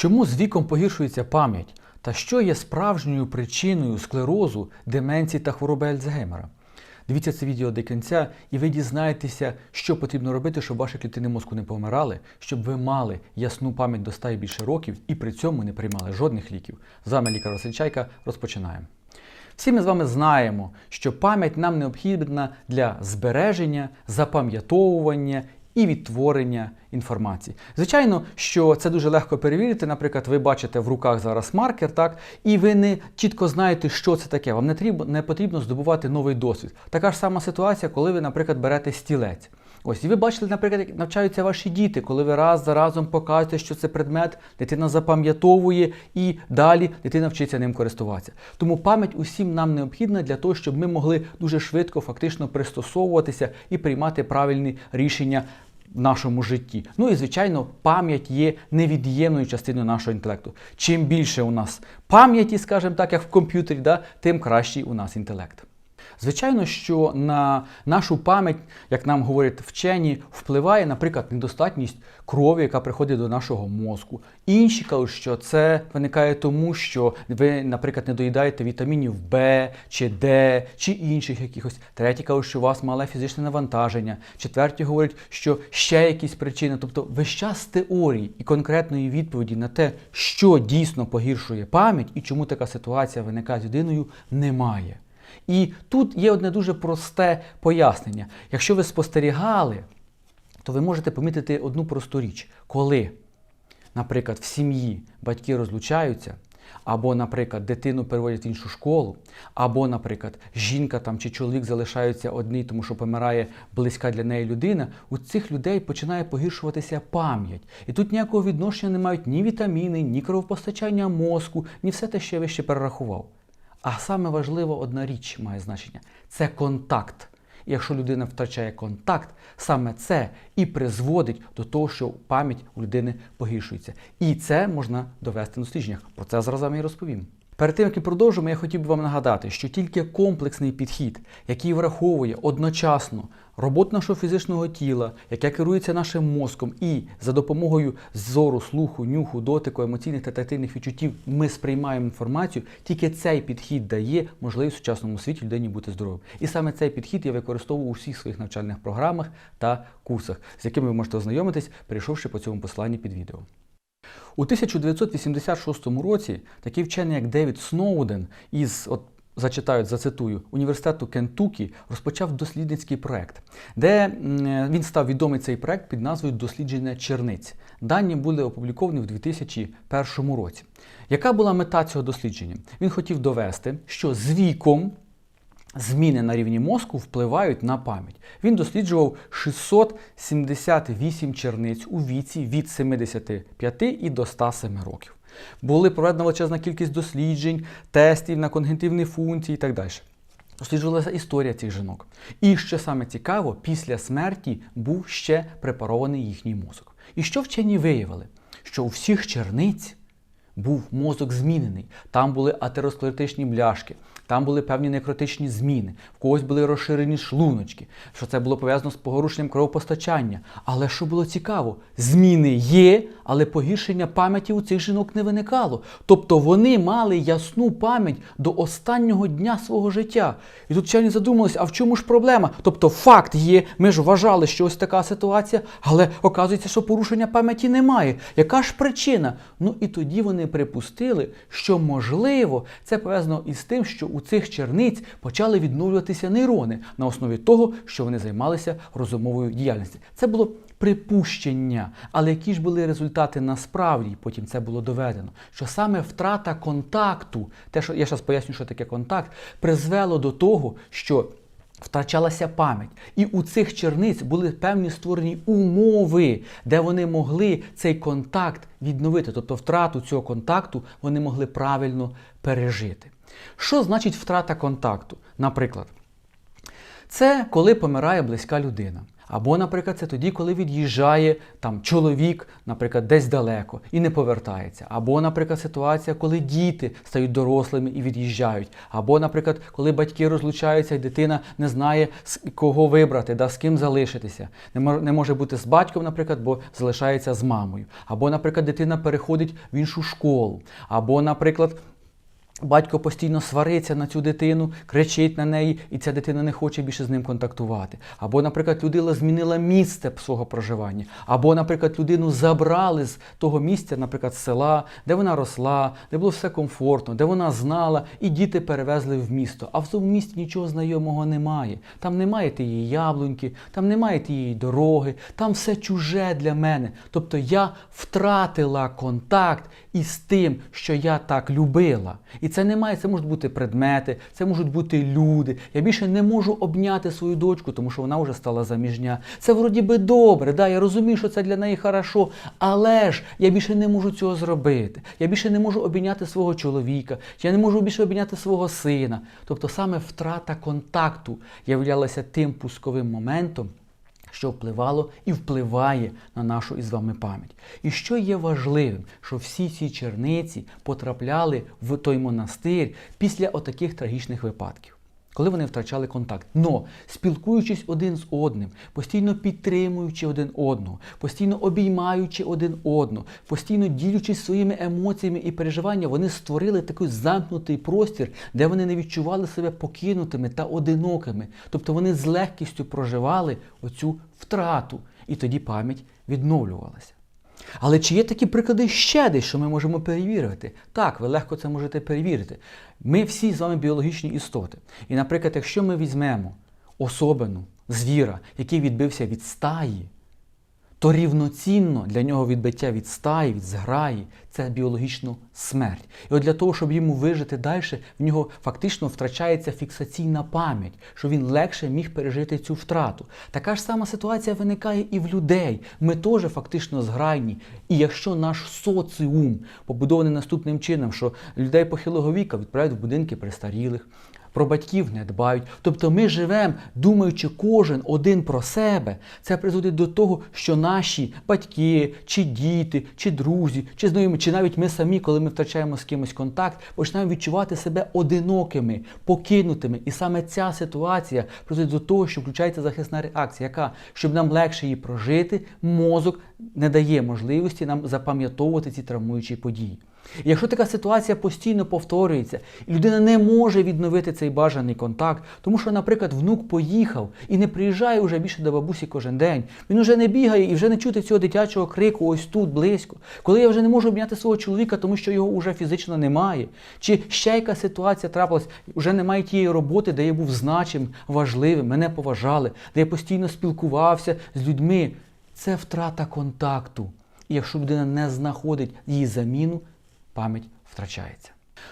Чому з віком погіршується пам'ять? Та що є справжньою причиною склерозу, деменції та хвороби Альцгеймера? Дивіться це відео до кінця, і ви дізнаєтеся, що потрібно робити, щоб ваші клітини мозку не помирали, щоб ви мали ясну пам'ять до 100 і більше років і при цьому не приймали жодних ліків. З вами лікар Василь Розпочинаємо. Всі ми з вами знаємо, що пам'ять нам необхідна для збереження, запам'ятовування і відтворення інформації. Звичайно, що це дуже легко перевірити. Наприклад, ви бачите в руках зараз маркер, так, і ви не чітко знаєте, що це таке. Вам не потрібно, здобувати новий досвід. Така ж сама ситуація, коли ви, наприклад, берете стілець. Ось, і ви бачили, наприклад, як навчаються ваші діти, коли ви раз за разом показуєте, що це предмет, дитина запам'ятовує і далі дитина вчиться ним користуватися. Тому пам'ять усім нам необхідна для того, щоб ми могли дуже швидко фактично пристосовуватися і приймати правильні рішення в нашому житті. Ну і звичайно, пам'ять є невід'ємною частиною нашого інтелекту. Чим більше у нас пам'яті, скажімо так, як в комп'ютері, да, тим кращий у нас інтелект. Звичайно, що на нашу пам'ять, як нам говорять вчені, впливає, наприклад, недостатність крові, яка приходить до нашого мозку. Інші кажуть, що це виникає тому, що ви, наприклад, не доїдаєте вітамінів В чи Д чи інших якихось. Треті кажуть, що у вас мале фізичне навантаження. Четверті говорять, що ще якісь причини. Тобто весь час теорії і конкретної відповіді на те, що дійсно погіршує пам'ять і чому така ситуація виникає з людиною, немає. І тут є одне дуже просте пояснення. Якщо ви спостерігали, то ви можете помітити одну просту річ. Коли, наприклад, в сім'ї батьки розлучаються, або, наприклад, дитину переводять в іншу школу, або, наприклад, жінка там чи чоловік залишаються одні, тому що помирає близька для неї людина, у цих людей починає погіршуватися пам'ять. І тут ніякого відношення не мають ні вітаміни, ні кровопостачання мозку, ні все те, що я вище перерахував. А саме важливо одна річ має значення це контакт. І якщо людина втрачає контакт, саме це і призводить до того, що пам'ять у людини погіршується. І це можна довести на дослідженнях. Про це зараз вам і розповім. Перед тим, як ми продовжимо, я хотів би вам нагадати, що тільки комплексний підхід, який враховує одночасно роботу нашого фізичного тіла, яке керується нашим мозком, і за допомогою зору, слуху, нюху, дотику, емоційних та тактильних відчуттів ми сприймаємо інформацію, тільки цей підхід дає можливість в сучасному світі людині бути здоровим. І саме цей підхід я використовую у всіх своїх навчальних програмах та курсах, з якими ви можете ознайомитись, перейшовши по цьому посланні під відео. У 1986 році такий вчений, як Девід Сноуден, із от зачитаю, зацитую, університету Кентукі розпочав дослідницький проект, де він став відомий цей проект під назвою Дослідження черниць. Дані були опубліковані в 2001 році. Яка була мета цього дослідження? Він хотів довести, що з віком. Зміни на рівні мозку впливають на пам'ять. Він досліджував 678 черниць у віці від 75 і до 107 років. Були проведена величезна кількість досліджень, тестів на когнітивні функції і так далі. Досліджувалася історія цих жінок. І що саме цікаво, після смерті був ще препарований їхній мозок. І що вчені виявили? Що у всіх черниць був мозок змінений. Там були атеросклеротичні бляшки, там були певні некротичні зміни, в когось були розширені шлуночки, що це було пов'язано з погорушенням кровопостачання. Але що було цікаво, зміни є, але погіршення пам'яті у цих жінок не виникало. Тобто вони мали ясну пам'ять до останнього дня свого життя. І тут вчені задумалися, а в чому ж проблема? Тобто факт є, ми ж вважали, що ось така ситуація, але оказується, що порушення пам'яті немає. Яка ж причина? Ну і тоді вони припустили, що можливо це пов'язано із тим, що у цих черниць почали відновлюватися нейрони на основі того, що вони займалися розумовою діяльністю. Це було припущення. Але які ж були результати насправді? Потім це було доведено, що саме втрата контакту, те, що я зараз поясню, що таке контакт, призвело до того, що Втрачалася пам'ять. І у цих черниць були певні створені умови, де вони могли цей контакт відновити, тобто втрату цього контакту вони могли правильно пережити. Що значить втрата контакту? Наприклад, це коли помирає близька людина. Або, наприклад, це тоді, коли від'їжджає там чоловік, наприклад, десь далеко і не повертається. Або, наприклад, ситуація, коли діти стають дорослими і від'їжджають. Або, наприклад, коли батьки розлучаються і дитина не знає, з кого вибрати, да, з ким залишитися. Не мож- не може бути з батьком, наприклад, бо залишається з мамою. Або, наприклад, дитина переходить в іншу школу. Або, наприклад, Батько постійно свариться на цю дитину, кричить на неї, і ця дитина не хоче більше з ним контактувати. Або, наприклад, людина змінила місце свого проживання. Або, наприклад, людину забрали з того місця, наприклад, з села, де вона росла, де було все комфортно, де вона знала, і діти перевезли в місто. А в тому місті нічого знайомого немає. Там немає тієї яблуньки, там немає тієї дороги, там все чуже для мене. Тобто я втратила контакт із тим, що я так любила. І це не має, це можуть бути предмети, це можуть бути люди. Я більше не можу обняти свою дочку, тому що вона вже стала заміжня. Це вроді би добре, да, я розумію, що це для неї хорошо, але ж я більше не можу цього зробити. Я більше не можу обійняти свого чоловіка, я не можу більше обійняти свого сина. Тобто саме втрата контакту являлася тим пусковим моментом, що впливало і впливає на нашу із вами пам'ять. І що є важливим, що всі ці черниці потрапляли в той монастир після отаких трагічних випадків. Коли вони втрачали контакт. Но спілкуючись один з одним, постійно підтримуючи один одного, постійно обіймаючи один одного, постійно ділячись своїми емоціями і переживаннями, вони створили такий замкнутий простір, де вони не відчували себе покинутими та одинокими. Тобто вони з легкістю проживали оцю втрату, і тоді пам'ять відновлювалася. Але чи є такі приклади ще десь, що ми можемо перевірити? Так, ви легко це можете перевірити. Ми всі з вами біологічні істоти. І, наприклад, якщо ми візьмемо особину, звіра, який відбився від стаї, то рівноцінно для нього відбиття від стаї, від зграї це біологічна смерть. І от для того, щоб йому вижити далі, в нього фактично втрачається фіксаційна пам'ять, що він легше міг пережити цю втрату. Така ж сама ситуація виникає і в людей. Ми теж фактично зграйні. І якщо наш соціум побудований наступним чином, що людей похилого віка відправляють в будинки престарілих, про батьків не дбають. Тобто ми живемо, думаючи кожен один про себе. Це призводить до того, що наші батьки, чи діти, чи друзі, чи знайомі, чи навіть ми самі, коли ми втрачаємо з кимось контакт, починаємо відчувати себе одинокими, покинутими. І саме ця ситуація призводить до того, що включається захисна реакція, яка, щоб нам легше її прожити, мозок не дає можливості нам запам'ятовувати ці травмуючі події. Якщо така ситуація постійно повторюється, і людина не може відновити цей бажаний контакт, тому що, наприклад, внук поїхав і не приїжджає вже більше до бабусі кожен день, він вже не бігає і вже не чути цього дитячого крику ось тут близько. Коли я вже не можу обняти свого чоловіка, тому що його вже фізично немає. Чи ще яка ситуація трапилась, вже немає тієї роботи, де я був значим, важливим, мене поважали, де я постійно спілкувався з людьми. Це втрата контакту. І якщо людина не знаходить її заміну, пам'ять втрачається.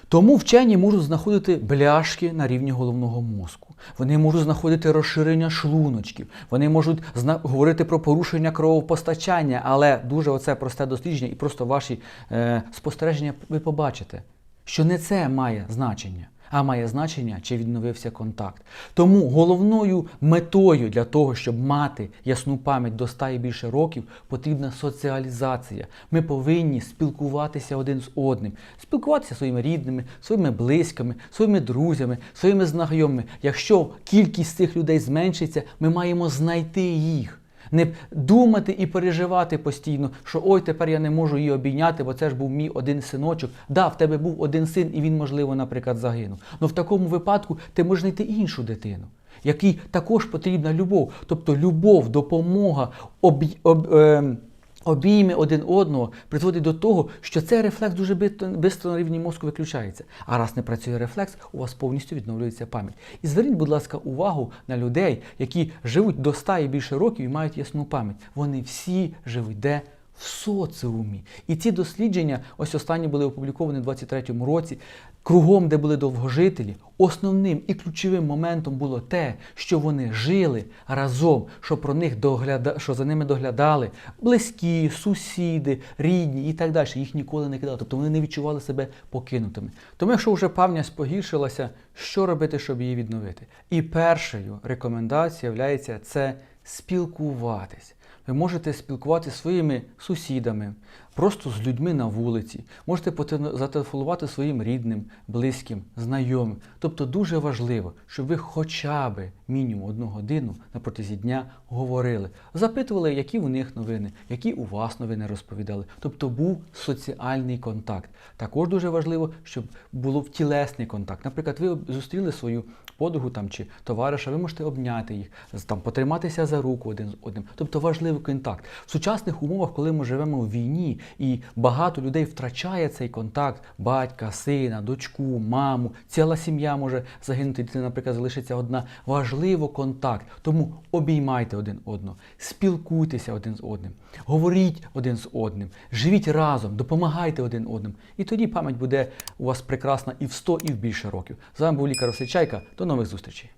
Тому вчені можуть знаходити бляшки на рівні головного мозку. Вони можуть знаходити розширення шлуночків, вони можуть говорити про порушення кровопостачання, але дуже оце просте дослідження і просто ваші е, спостереження ви побачите, що не це має значення. А має значення, чи відновився контакт. Тому головною метою для того, щоб мати ясну пам'ять до 100 і більше років, потрібна соціалізація. Ми повинні спілкуватися один з одним, спілкуватися своїми рідними, своїми близькими, своїми друзями, своїми знайомими. Якщо кількість цих людей зменшиться, ми маємо знайти їх. Не думати і переживати постійно, що ой, тепер я не можу її обійняти, бо це ж був мій один синочок. Да, в тебе був один син, і він, можливо, наприклад, загинув. Ну в такому випадку ти можеш знайти іншу дитину, якій також потрібна любов. Тобто любов, допомога, об, об, е, обійми один одного призводить до того, що цей рефлекс дуже швидко на рівні мозку виключається. А раз не працює рефлекс, у вас повністю відновлюється пам'ять. І зверніть, будь ласка, увагу на людей, які живуть до 100 і більше років і мають ясну пам'ять. Вони всі живуть де? В соціумі. І ці дослідження, ось останні були опубліковані у 23-му році, кругом, де були довгожителі, основним і ключовим моментом було те, що вони жили разом, що про них догляда... що за ними доглядали близькі, сусіди, рідні і так далі. Їх ніколи не кидали. Тобто вони не відчували себе покинутими. Тому, якщо вже пам'ять погіршилася, що робити, щоб її відновити? І першою рекомендацією є це спілкуватись. Ви можете спілкуватися своїми сусідами, просто з людьми на вулиці. Можете зателефонувати своїм рідним, близьким, знайомим. Тобто дуже важливо, щоб ви хоча б мінімум одну годину на протязі дня говорили, запитували, які у них новини, які у вас новини розповідали. Тобто був соціальний контакт. Також дуже важливо, щоб було тілесний контакт. Наприклад, ви зустріли свою подругу там чи товариша, ви можете обняти їх, там потриматися за руку один з одним. Тобто важливий контакт. В сучасних умовах, коли ми живемо у війні, і багато людей втрачає цей контакт батька, сина, дочку, маму, ціла сім'я може загинути, дитина, наприклад, залишиться одна. Важливо контакт. Тому обіймайте один одного, спілкуйтеся один з одним, говоріть один з одним, живіть разом, допомагайте один одним. І тоді пам'ять буде у вас прекрасна і в 100, і в більше років. З вами був лікар Осичайка. До нових зустрічей.